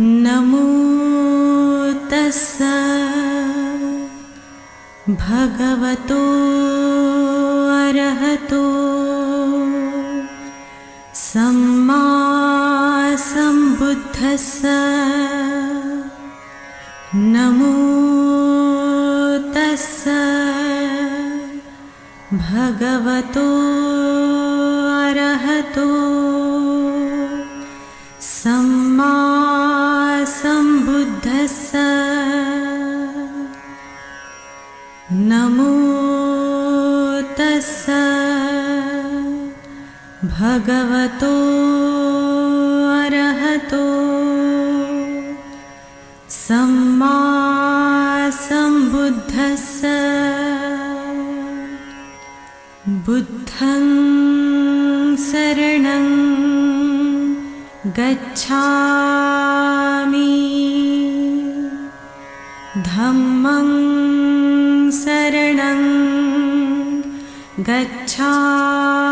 नमो तस्स भगवतो अरहतो सम्मा सम्बुद्धस्स नमो तस्स भगवतो अरहतो नमो तस्स। भगवतो अरहतो। सम्मा सम्बुद्धस्स। बुद्धं शरणं गच्छामि धम्मं शरणं गच्छामि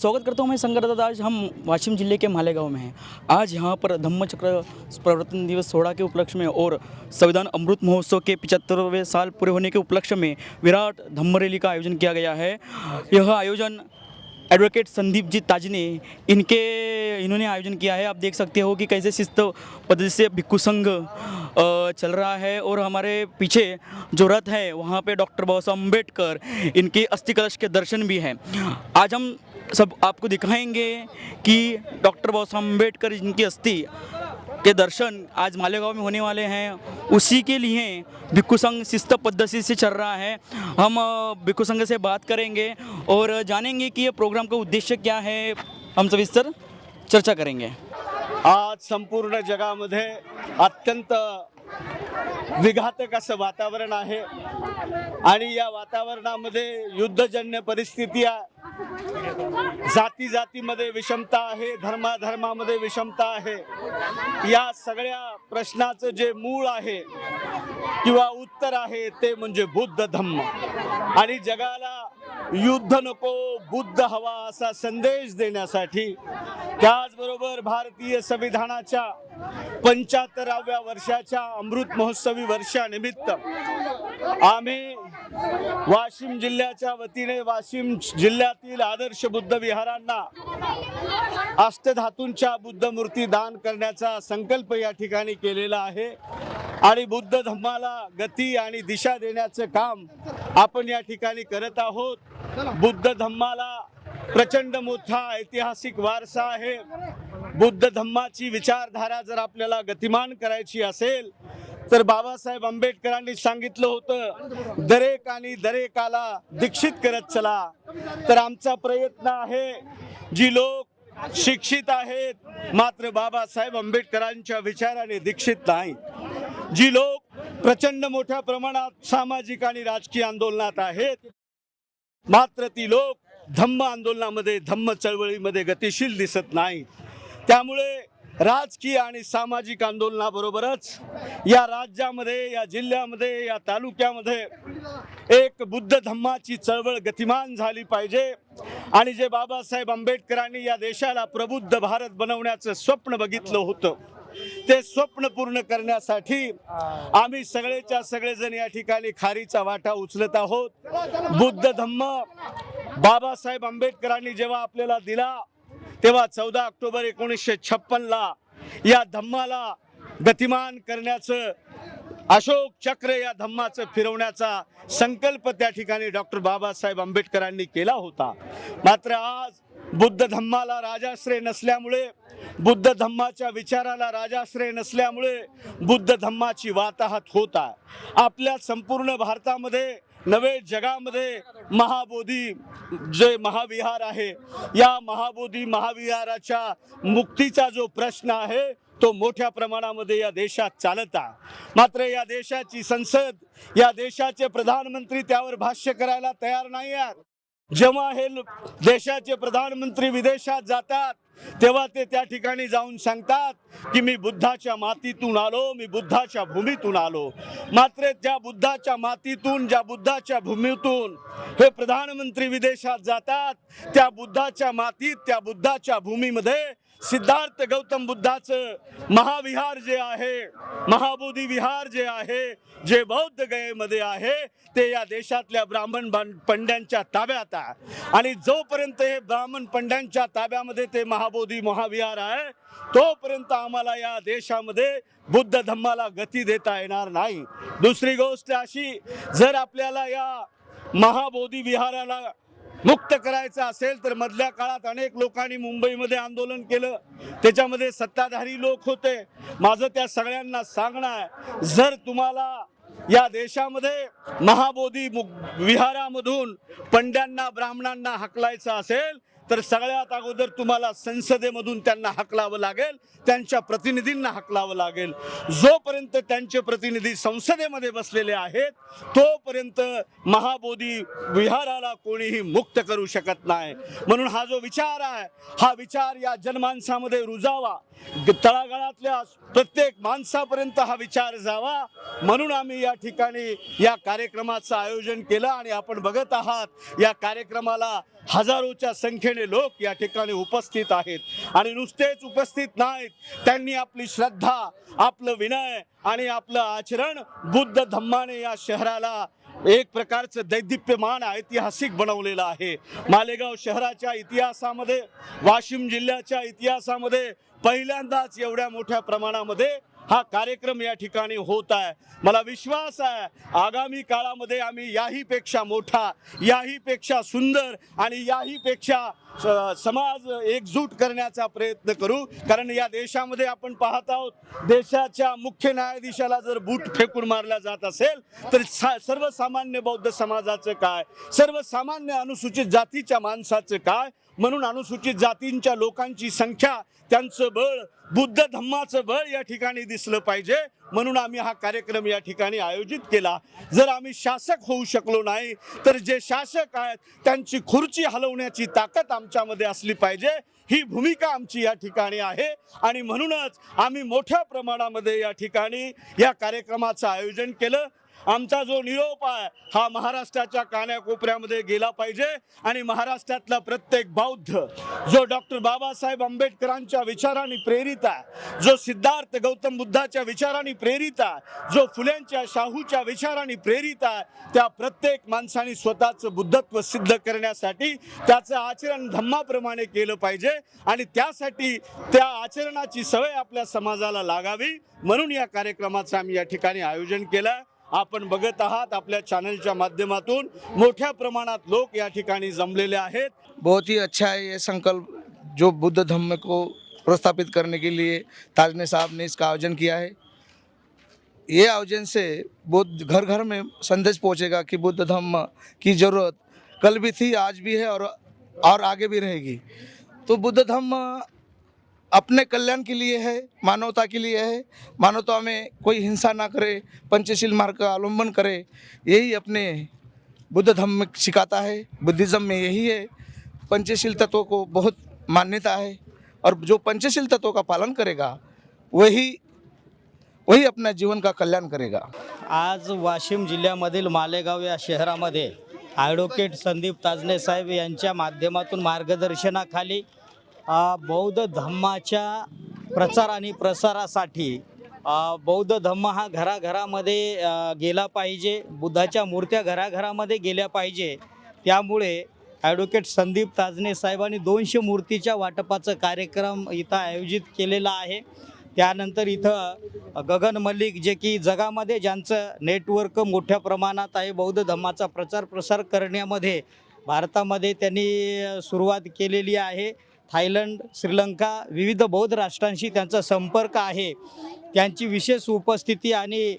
स्वागत करता हूँ मैं संगरदादा आज हम वाशिम ज़िले के मालेगांव में हैं। आज यहाँ पर धम्मचक्र प्रवर्तन दिवस सोलह के उपलक्ष्य में और संविधान अमृत महोत्सव के पिचहत्तरवें साल पूरे होने के उपलक्ष्य में विराट धम्म रैली का आयोजन किया गया है। यह आयोजन एडवोकेट संदीप जी ताजने इनके, इन्होंने आयोजन किया है। आप देख सकते हो कि कैसे शिस्त पद्धति से भिक्खु संघ चल रहा है और हमारे पीछे जो रथ है, वहाँ पे डॉक्टर बाबा साहब अंबेडकर इनके अस्थि कलश के दर्शन भी हैं। आज हम सब आपको दिखाएँगे कि डॉक्टर बाबा साहब अंबेडकर इनकी अस्थि के दर्शन आज मालेगांव में होने वाले हैं। उसी के लिए भिक्खु संघ शिस्त पद्धति से चल रहा है। हम भिक्खु संघ से बात करेंगे और जानेंगे कि ये प्रोग्राम का उद्देश्य क्या है। हम सब सविस्तर चर्चा करेंगे। आज संपूर्ण जगह जगामध्ये अत्यंत विघातक असं वातावरण आहे. आणि या वातावरणामध्ये युद्धजन्य परिस्थिती जाती जातीमध्ये विषमता आहे धर्माधर्मामध्ये विषमता आहे. या सगळ्या प्रश्नाचं जे मूळ आहे किंवा उत्तर आहे ते म्हणजे बुद्ध धम्म. आणि जगाला युद्ध नको बुद्ध हवा असा संदेश देण्यासाठी त्याचबरोबर भारतीय संविधानाच्या पंच्याहत्तराव्या वर्षाच्या अमृत महोत्सवी वर्षानिमित्त आम्ही वाशिम जिल्ह्याच्या वतीने वाशिम जिल्ह्यातील आदर्श बुद्ध विहारांना अष्टधातूंच्या बुद्ध मूर्ती दान करण्याचा संकल्प या ठिकाणी केलेला आहे. आणि बुद्ध धम्माला गती आणि दिशा देण्याचं काम आपण या ठिकाणी करत आहोत. बुद्ध धम्माला प्रचंड मोठा ऐतिहासिक वारसा आहे. बुद्ध धम्माची विचारधारा जर आपल्याला गतिमान करायची असेल तर बाबासाहेब आंबेडकरांनी सांगितलं होतं दरेक आणि दरेकाला दीक्षित करत चला. तर आमचा प्रयत्न आहे जी लोक शिक्षित आहेत मात्र बाबासाहेब आंबेडकरांच्या विचाराने दीक्षित नाही जी लोक प्रचंड मोठ्या प्रमाणात सामाजिक आणि राजकीय आंदोलनात आहेत. मात्र ती लोक धम्म आंदोलनामध्ये धम्म चळवळीमध्ये गतिशील दिसत नाही त्यामुळे राजकीय आणि सामाजिक आंदोलनाबरोबरच या राज्यामध्ये या जिल्ह्यामध्ये या तालुक्यामध्ये एक बुद्ध धम्माची चळवळ गतिमान झाली पाहिजे. आणि जे बाबासाहेब आंबेडकरांनी या देशाला प्रबुद्ध भारत बनवण्याचं स्वप्न बघितलं होतं ते स्वप्न पूर्ण करण्यासाठी आम्ही सगळेच्या सगळेजण या ठिकाणी खारीचा वाटा उचलत आहोत. बुद्ध धम्म बाबासाहेब आंबेडकरांनी जेव्हा आपल्याला दिला तेव्हा चौदा ऑक्टोबर एकोणीसशे छप्पनला या धम्माला गतिमान करण्याचं अशोक चक्र या धम्माचं फिरवण्याचा संकल्प त्या ठिकाणी डॉक्टर बाबासाहेब आंबेडकरांनी केला होता. मात्र आज बुद्ध धम्माला राजाश्रय नसल्यामुळे बुद्ध धम्माच्या विचाराला राजाश्रय नसल्यामुळे बुद्ध धम्माची वाताहत होत आहे. आपल्या संपूर्ण भारतामध्ये नवे जगामध्ये महाबोधी जे महाविहार आहे या महाबोधी महाविहाराच्या मुक्तीचा जो प्रश्न आहे तो मोठ्या प्रमाणामध्ये या देशात चालत आहे. मात्र या देशाची संसद या देशाचे प्रधानमंत्री त्यावर भाष्य करायला तयार नाही आहेत. जेव्हा हे देशाचे प्रधानमंत्री विदेशात जातात तेव्हा ते त्या ठिकाणी जाऊन सांगतात की मी बुद्धाच्या मातीतून आलो मी बुद्धाच्या भूमीतून आलो. मात्र ज्या बुद्धाच्या मातीतून ज्या बुद्धाच्या भूमीतून हे प्रधानमंत्री विदेशात जातात त्या बुद्धाच्या मातीत त्या बुद्धाच्या भूमीमध्ये सिद्धार्थ गौतम बुद्धाचं महाविहार जे आहे महाबोधी विहार जे आहे जे बौद्ध गयेमध्ये आहे ते या देशातल्या ब्राह्मण पंड्यांच्या ताब्यात आहे. आणि जोपर्यंत हे ब्राह्मण पंड्यांच्या ताब्यामध्ये ते महाबोधी महाविहार आहे तोपर्यंत आम्हाला या देशामध्ये बुद्ध धम्माला गती देता येणार नाही. दुसरी गोष्ट अशी जर आपल्याला या महाबोधी विहाराला मुक्त करायचं असेल तर मधल्या काळात अनेक लोकांनी मुंबईमध्ये आंदोलन केलं. त्याच्यामध्ये सत्ताधारी लोक होते. माझं त्या सगळ्यांना सांगणं आहे जर तुम्हाला या देशामध्ये महाबोधी मु- विहारामधून पंड्यांना ब्राह्मणांना हकलायचं असेल तर सगळ्यात अगोदर तुम्हाला संसदेमधून त्यांना हकलावं लागेल त्यांच्या प्रतिनिधींना हकलावं लागेल. जोपर्यंत त्यांचे प्रतिनिधी संसदेमध्ये बसलेले आहेत तोपर्यंत महाबोधी विहाराला कोणीही मुक्त करू शकत नाही. म्हणून हा जो विचार आहे हा विचार या जनमानसामध्ये रुजावा. तळागाळातल्या प्रत्येक माणसापर्यंत हा विचार जावा. म्हणून आम्ही या ठिकाणी या कार्यक्रमाचं आयोजन केलं आणि आपण बघत आहात या कार्यक्रमाला हजारोच्या संख्येने लोक या ठिकाणी उपस्थित आहेत. आणि नुसतेच उपस्थित नाहीत. त्यांनी आपली श्रद्धा आपलं विनय आणि आपलं आचरण बुद्ध धम्माने या शहराला एक प्रकारचं दैदिप्यमान ऐतिहासिक बनवलेलं आहे. मालेगाव शहराच्या इतिहासामध्ये वाशिम जिल्ह्याच्या इतिहासामध्ये पहिल्यांदाच एवढ्या मोठ्या प्रमाणामध्ये हा कार्यक्रम या ठिकाणी होत आहे. मला विश्वास आहे आगामी काळामध्ये आम्ही याहीपेक्षा मोठा याहीपेक्षा सुंदर आणि याहीपेक्षा स- समाज एकजूट करण्याचा प्रयत्न करू. कारण या देशामध्ये आपण पाहत आहोत देशाच्या मुख्य न्यायाधीशाला जर बूट फेकून मारला जात असेल तर सर्वसामान्य बौद्ध समाजाचं काय? सर्वसामान्य अनुसूचित जातीच्या माणसाचं काय? म्हणून अनुसूचित जातींच्या लोकांची संख्या त्यांचं बळ बुद्ध धम्माचं बळ या ठिकाणी दिसलं पाहिजे. म्हणून आम्ही हा कार्यक्रम या ठिकाणी आयोजित केला. जर आम्ही शासक होऊ शकलो नाही तर जे शासक आहेत त्यांची खुर्ची हलवण्याची ताकद आमच्यामध्ये असली पाहिजे. ही भूमिका आमची या ठिकाणी आहे. आणि म्हणूनच आम्ही मोठ्या प्रमाणामध्ये या ठिकाणी या कार्यक्रमाचं आयोजन केलं. आमचा जो निरोप आहे हा महाराष्ट्राच्या कान्याकोपऱ्यामध्ये गेला पाहिजे. आणि महाराष्ट्रातला प्रत्येक बौद्ध जो डॉक्टर बाबासाहेब आंबेडकरांच्या विचाराने प्रेरित आहे जो सिद्धार्थ गौतम बुद्धाच्या विचाराने प्रेरित आहे जो फुल्यांच्या शाहूच्या विचाराने प्रेरित आहे त्या प्रत्येक माणसाने स्वतःचं बुद्धत्व सिद्ध करण्यासाठी त्याचं आचरण धम्माप्रमाणे केलं पाहिजे. आणि त्यासाठी त्या आचरणाची सवय आपल्या समाजाला लागावी. म्हणून या कार्यक्रमाचं आम्ही या ठिकाणी आयोजन केलं. आपण बघत आहात आपल्या चॅनलच्या माध्यमातून. मोठ्या प्रमाणात लोक या ठिकाणी जमलेले आहेत. बहुत ही अच्छा है ये संकल्प जो बुद्ध धम्म को प्रस्थापित करने के लिए ताजने साहब ने इसका आयोजन किया है। ये आयोजन से बुद्ध घर घर में संदेश पहुंचेगा कि बुद्ध धम्म की ज़रूरत कल भी थी आज भी है और और आगे भी रहेगी। तो बुद्ध धम्म अपने कल्याण के लिए है मानवता के लिए है। मानवता में कोई हिंसा ना करे पंचशील मार्ग का अवलंबन करे यही अपने बुद्ध धर्म में सिखाता है। बुद्धिज़्म में यही है। पंचशील तत्वों को बहुत मान्यता है और जो पंचशील तत्वों का पालन करेगा वही वही अपना जीवन का कल्याण करेगा। आज वाशिम जिल्ह्यामधील मालेगाव या शहरामध्ये ॲडव्होकेट संदीप ताजने साहेब यांच्या माध्यमातून मार्गदर्शनाखाली बौद्ध धम्माच्या प्रचार आणि प्रसारासाठी बौद्ध धम्म हा घराघरामध्ये गेला पाहिजे बुद्धाच्या मूर्त्या घराघरामध्ये गेल्या पाहिजे. त्यामुळे ॲडव्होकेट संदीप ताजने साहेबांनी दोनशे मूर्तीच्या वाटपाचं कार्यक्रम इथं आयोजित केलेला आहे. त्यानंतर इथं गगन मल्लिक जे की जगामध्ये ज्यांचं नेटवर्क मोठ्या प्रमाणात आहे बौद्ध धम्माचा प्रचार प्रसार करण्यामध्ये भारतामध्ये त्यांनी सुरुवात केलेली आहे. थायलंड श्रीलंका विविध बौद्ध राष्ट्रांशी त्यांचा संपर्क आहे. त्यांची विशेष उपस्थिती आणि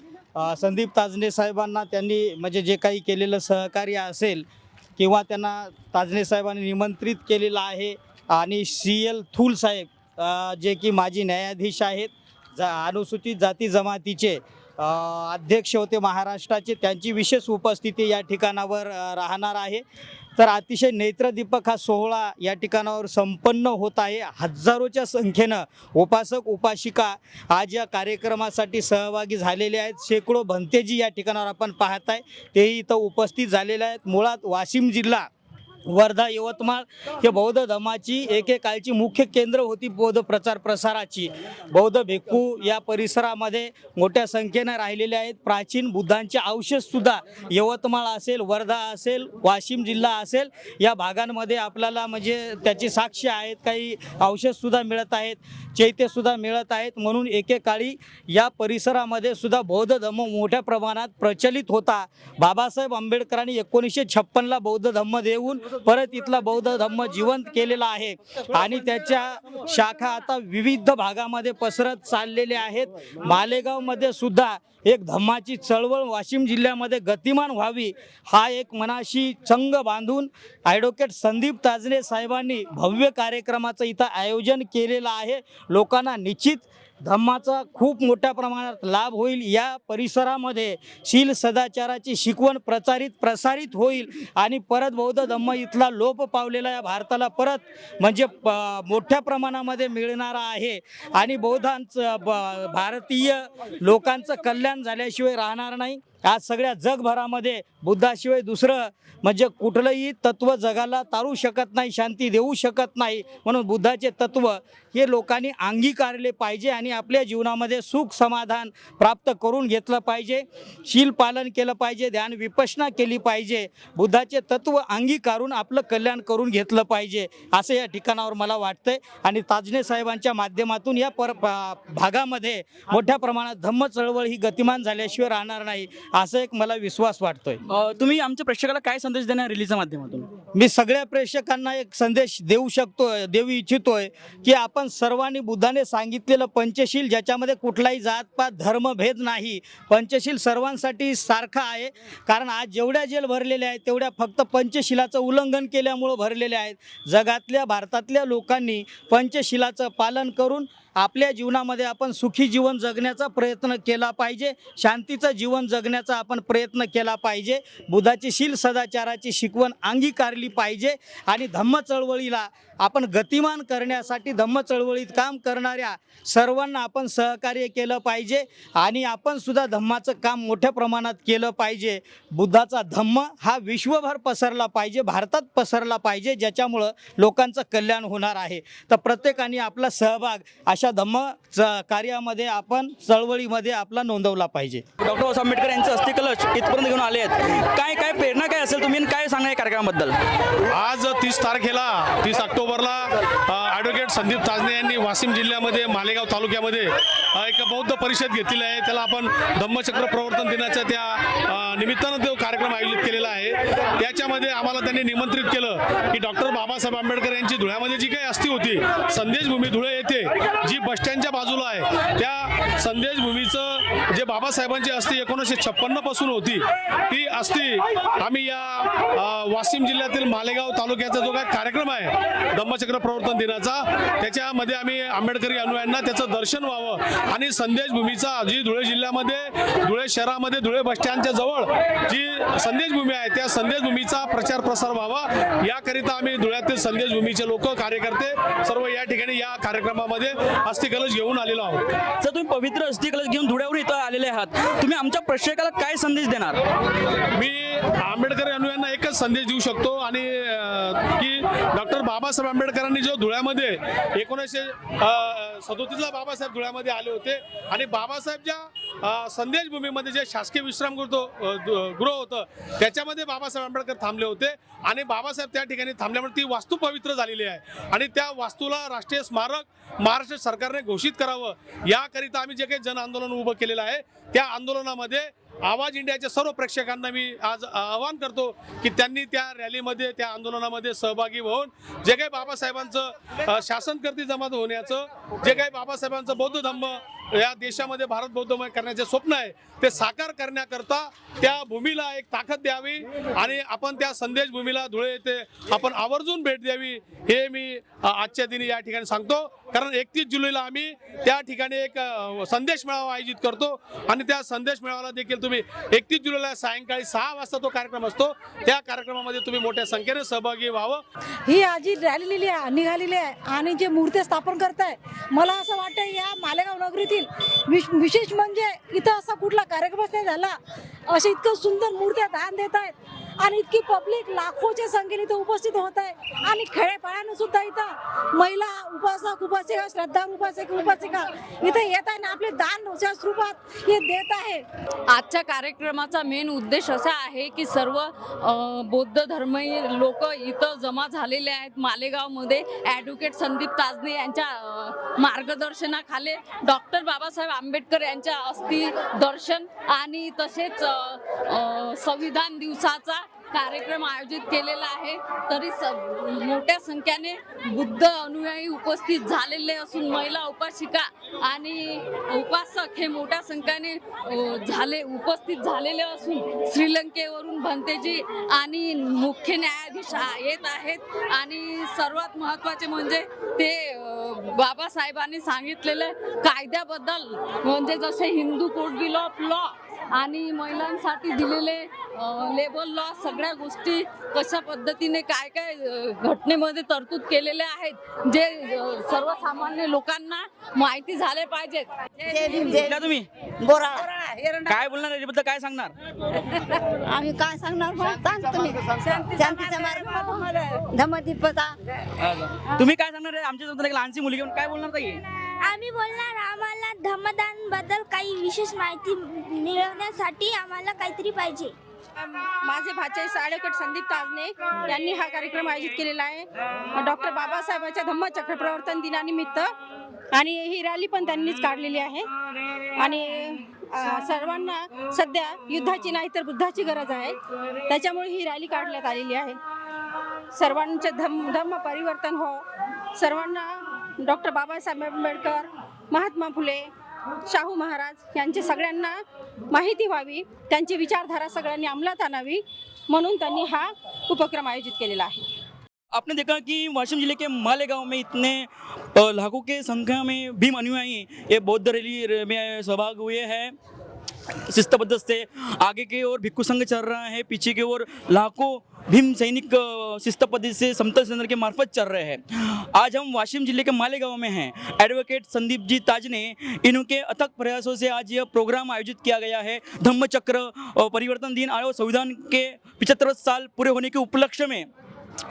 संदीप ताजने साहेबांना त्यांनी म्हणजे जे काही केलेलं सहकार्य असेल किंवा त्यांना ताजने साहेबांनी निमंत्रित केलेलं आहे आणि सी एल थूल साहेब जे की माजी न्यायाधीश आहेत जा अनुसूचित जाती जमातीचे अध्यक्ष होते महाराष्ट्राचे त्यांची विशेष उपस्थिती या ठिकाणावर राहणार आहे. तर अतिशय नेत्रदीपक हा सोहळा या ठिकाणावर संपन्न होत आहे. हजारोच्या संख्येनं उपासक उपासिका आज या कार्यक्रमासाठी सहभागी झालेले आहेत. शेकडो भंतेजी या ठिकाणावर आपण पाहत आहे तेही इथं उपस्थित झालेले आहेत. मुळात वाशिम जिल्हा वर्धा यवतमाळ हे बौद्ध धर्माची एकेकाळची मुख्य केंद्र होती बौद्ध प्रचार प्रसाराची. बौद्ध भिक्खू या परिसरामध्ये मोठ्या संख्येनं राहिलेले आहेत. प्राचीन बुद्धांचे अवशेषसुद्धा यवतमाळ असेल वर्धा असेल वाशिम जिल्हा असेल या भागांमध्ये आपल्याला म्हणजे त्याची साक्ष आहेत. काही अवशेषसुद्धा मिळत आहेत. चैत्यसुद्धा मिळत आहेत. म्हणून एकेकाळी या परिसरामध्ये सुद्धा बौद्ध धर्म मोठ्या प्रमाणात प्रचलित होता. बाबासाहेब आंबेडकरांनी एकोणीसशे छप्पनला बौद्ध धम्म देऊन परत इथला बौद्ध धम्म जिवंत केलेला आहे. आणि त्याच्या शाखा आता विविध भागामध्ये पसरत चाललेल्या आहेत. मालेगावमध्ये सुद्धा एक धम्माची चळवळ वाशिम जिल्ह्यामध्ये गतिमान व्हावी हा एक मनाशी चंग बांधून ॲडव्होकेट संदीप ताजने साहेबांनी भव्य कार्यक्रमाचं इथं आयोजन केलेलं आहे. लोकांना निश्चित धम्माचा खूप मोठ्या प्रमाणात लाभ होईल. या परिसरामध्ये शील सदाचाराची शिकवण प्रचारित प्रसारित होईल आणि परत बौद्ध धम्म इथला लोप पावलेला या भारताला परत म्हणजे प मोठ्या प्रमाणामध्ये मिळणारा आहे. आणि बौद्धांचं ब भारतीय लोकांचं कल्याण झाल्याशिवाय राहणार नाही. आज सगळ्या जगभरामध्ये बुद्धाशिवाय दुसरं म्हणजे कुठलंही तत्त्व जगाला तारू शकत नाही शांती देऊ शकत नाही म्हणून बुद्धाचे तत्त्व हे लोकांनी अंगीकारले पाहिजे आणि आपल्या जीवनामध्ये सुख समाधान प्राप्त करून घेतलं पाहिजे. शील पालन केलं पाहिजे ध्यान विपशना केली पाहिजे. बुद्धाचे तत्त्व अंगीकारून आपलं कल्याण करून घेतलं पाहिजे असं या ठिकाणावर मला वाटतंय. आणि ताजने साहेबांच्या माध्यमातून या पर भागामध्ये मोठ्या प्रमाणात धम्म चळवळ ही गतिमान झाल्याशिवाय राहणार नाही असं एक मला विश्वास वाटतोय. तुम्ही आमच्या प्रेक्षकाला काय संदेश देणार रिलीजच्या माध्यमातून? मी सगळ्या प्रेक्षकांना एक संदेश देऊ शकतो देऊ इच्छितोय की आपण सर्वांनी बुद्धाने सांगितलेलं पंचशील ज्याच्यामध्ये कुठलाही जातपात धर्मभेद नाही. पंचशील सर्वांसाठी सारखा आहे. कारण आज जेवढ्या जेल भरलेल्या आहेत तेवढ्या फक्त पंचशिलाचं उल्लंघन केल्यामुळं भरलेल्या आहेत. जगातल्या भारतातल्या लोकांनी पंचशिलाचं पालन करून आपल्या जीवनामध्ये आपण सुखी जीवन जगण्याचा प्रयत्न केला पाहिजे. शांतीचं जीवन जगण्याचा आपण प्रयत्न केला पाहिजे. बुधाची शील सदाचाराची शिकवण अंगीकारली पाहिजे. आणि धम्म चळवळीला आपण गतिमान करण्यासाठी धम्म चळवळीत काम करणाऱ्या सर्वांना आपण सहकार्य केलं पाहिजे आणि आपण सुद्धा धम्माचं काम मोठ्या प्रमाणात केलं पाहिजे. बुद्धाचा धम्म हा विश्वभर पसरला पाहिजे भारतात पसरला पाहिजे ज्याच्यामुळं लोकांचं कल्याण होणार आहे. तर प्रत्येकाने आपला सहभाग अशा धम्म च कार्यामध्ये आपण चळवळीमध्ये आपला नोंदवला पाहिजे. डॉक्टर बाबासाहेब आंबेडकर यांचं अस्थिकलश इथपर्यंत घेऊन आले आहेत. काय काय प्रेरणा काय असेल तुम्ही काय सांगणार या कार्यक्रमाबद्दल. आज तीस तारखेला तीस ऑक्टोबरला ॲडव्होकेट संदीप ताजने यांनी वाशिम जिल्ह्यामध्ये मालेगाव तालुक्यामध्ये एक बौद्ध परिषद घेतलेली आहे. त्याला आपण धम्मचक्र प्रवर्तन दिनाच्या त्या निमित्तानं तो कार्यक्रम आयोजित केलेला आहे. याच्यामध्ये आम्हाला त्यांनी निमंत्रित केलं की डॉक्टर बाबासाहेब आंबेडकर यांची धुळ्यामध्ये जी काही अस्थी होती संदेश भूमी धुळे येथे जी बसस्टँडच्या बाजूला आहे त्या संदेशभूमीचं जे बाबासाहेबांची अस्थी एकोणीसशे छप्पन्नपासून होती ती अस्थी आम्ही या वाशिम जिल्ह्यातील मालेगाव तालुक्याचा जो काय कार्यक्रम आहे धम्मचक्र प्रवर्तन दिनाचा त्याच्यामध्ये आम्ही आंबेडकरी अनुयायांना त्याचं दर्शन व्हावं आणि संदेशभूमीचा जी धुळे जिल्ह्यामध्ये धुळे शहरामध्ये धुळे बसस्टँडच्या जवळ जी संदेशभूमी आहे त्या संदेशभूमी भूमीचा प्रचार प्रसार व्हावा. याकरिता आम्ही धुळ्यातील संदेश भूमीचे लोक कार्यकर्ते सर्व या ठिकाणी या कार्यक्रमामध्ये अस्थिकलश घेऊन आलेलो आहोत. जर तुम्ही पवित्र अस्थि कलश घेऊन धुळ्यावरून इथं आलेले आहात तुम्ही आमच्या प्रेक्षकाला काय संदेश देणार? मी आंबेडकर अनुयांना एकच संदेश देऊ शकतो आणि की डॉक्टर बाबासाहेब आंबेडकरांनी जो धुळ्यामध्ये एकोणीसशे सदोतीसला बाबासाहेब धुळ्यामध्ये आले होते आणि बाबासाहेब ज्या जे शासकीय विश्रामगृह गृह होतं त्याच्यामध्ये बाबासाहेब आंबेडकर थांबले होते आणि बाबासाहेब त्या ठिकाणी थांबल्यामुळे ती वास्तू पवित्र झालेली आहे. आणि त्या वास्तूला राष्ट्रीय स्मारक महाराष्ट्र सरकारने घोषित करावं याकरिता आम्ही जे काही जन आंदोलन उभं केलेलं आहे त्या आंदोलनामध्ये आवाज इंडियाच्या सर्व प्रेक्षकांना मी आज आवाहन करतो की त्यांनी त्या रॅलीमध्ये त्या आंदोलनामध्ये सहभागी होऊन जे काही बाबासाहेबांचं शासनकर्ती जमात होण्याचं जे काही बाबासाहेबांचं बौद्ध धम्म या देशामध्ये भारत बौद्धमय करण्याचे स्वप्न आहे ते साकार करण्याकरता त्या भूमीला एक ताकद द्यावी आणि आपण त्या संदेश भूमीला धुळे येथे आपण आवर्जून भेट द्यावी हे मी आजच्या दिनी या ठिकाणी सांगतो. कारण एकतीस जुलैला आम्ही त्या ठिकाणी एक संदेश मेळावा आयोजित करतो आणि त्या संदेश मेळाव्याला देखील तुम्ही एकतीस जुलैला सायंकाळी सहा वाजता तो कार्यक्रम असतो. त्या कार्यक्रमामध्ये तुम्ही मोठ्या संख्येने सहभागी व्हावं. ही आजी रॅलीलेली आहे निघालेली आहे आणि जे मूर्ती स्थापन करताय मला असं वाटतं या मालेगाव नगरीतील विश- विशेष म्हणजे इथं असा कुठला कार्यक्रमच नाही झाला. असे इतकं सुंदर मूर्त्या दान देत आहेत आणि इतकी पब्लिक लाखोच्या संख्येने इथं उपस्थित होत आहे आणि खेडेपाड्यानं सुद्धा इथं महिला उपासक उपासिका श्रद्धा उपासक उपासिका इथं येत आहे ना आपले दान स्वरूपात हे देत आहे. आजच्या कार्यक्रमाचा मेन उद्देश असा आहे की सर्व बौद्ध धर्मीय लोक इथं जमा झालेले आहेत. मालेगावमध्ये ॲडव्होकेट संदीप ताजने यांच्या मार्गदर्शनाखाली डॉक्टर बाबासाहेब आंबेडकर यांच्या अस्थि दर्शन आणि तसेच संविधान दिवसाचा कार्यक्रम आयोजित केलेला आहे. तरी स मोठ्या संख्येने बुद्ध अनुयायी उपस्थित झालेले असून महिला उपासिका आणि उपासक हे मोठ्या संख्येने झाले उपस्थित झालेले असून श्रीलंकेवरून भंतेजी आणि मुख्य न्यायाधीश येत आहेत. आणि सर्वात महत्त्वाचे म्हणजे ते बाबासाहेबांनी सांगितलेलं कायद्याबद्दल म्हणजे जसे Hindu code bill of law आणि महिलांसाठी दिलेले लेबर लॉ सगळ्या गोष्टी कशा पद्धतीने काय काय घटनेमध्ये तरतूद केलेल्या आहेत जे सर्वसामान्य लोकांना माहिती झाले पाहिजेत. तुम्ही? काय बोलणार याच्याबद्दल काय सांगणार? आम्ही काय सांगणार तुम्ही. शांतीचा मार्ग धम्मदीपचा. तुम्ही काय सांगणार आहे? आमच्या एक लहानशी मुलगी काय बोलणार ताई? आम्ही बोलणार आम्हाला धम्मदानबद्दल काही विशेष माहिती मिळवण्यासाठी आम्हाला काहीतरी पाहिजे. माझे भाचे साडेकट संदीप ताजने यांनी हा कार्यक्रम आयोजित केलेला आहे. डॉक्टर बाबासाहेबांच्या धम्मचक्र प्रवर्तन दिनानिमित्त आणि ही रॅली पण त्यांनीच काढलेली आहे. आणि सर्वांना सध्या युद्धाची नाही तर बुद्धाची गरज आहे. त्याच्यामुळे ही रॅली काढण्यात आलेली आहे. सर्वांचे धम धम्म परिवर्तन हो सर्वांना डॉक्टर बाबासाहेब आंबेडकर महात्मा फुले शाहू महाराज यांचे सगळ्यांना माहिती व्हावी त्यांची विचारधारा सगळ्यांनी अंमलात आणावी म्हणून त्यांनी हा उपक्रम आयोजित केलेला आहे. आपने देखा कि वाशिम जिले के मालेगांव में इतने लाखों के संख्या में भीम अनुयायी ये बौद्ध रैली में सहभाग हुए हैं। शिस्तबद्ध से आगे की ओर भिक्खू संघ चल रहा है पीछे की ओर लाखों भीम सैनिक अ, शिस्तबद्ध से समतल सेंद्र के मार्फत चल रहे हैं। आज हम वाशिम ज़िले के मालेगांव में हैं। एडवोकेट संदीप जी ताज ने इनके अथक प्रयासों से आज यह प्रोग्राम आयोजित किया गया है। धम्मचक्र अ, परिवर्तन दिन आयोग संविधान के पिछहत्तर साल पूरे होने के उपलक्ष्य में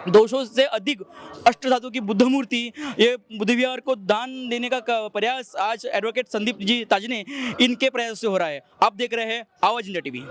दो सौ से अधिक अष्ट धातु की बुद्ध मूर्ति ये बुद्ध विहार को दान देने का प्रयास आज एडवोकेट संदीप जी ताज ने इनके प्रयास से हो रहा है। आप देख रहे हैं आवाज़ इंडिया टीवी।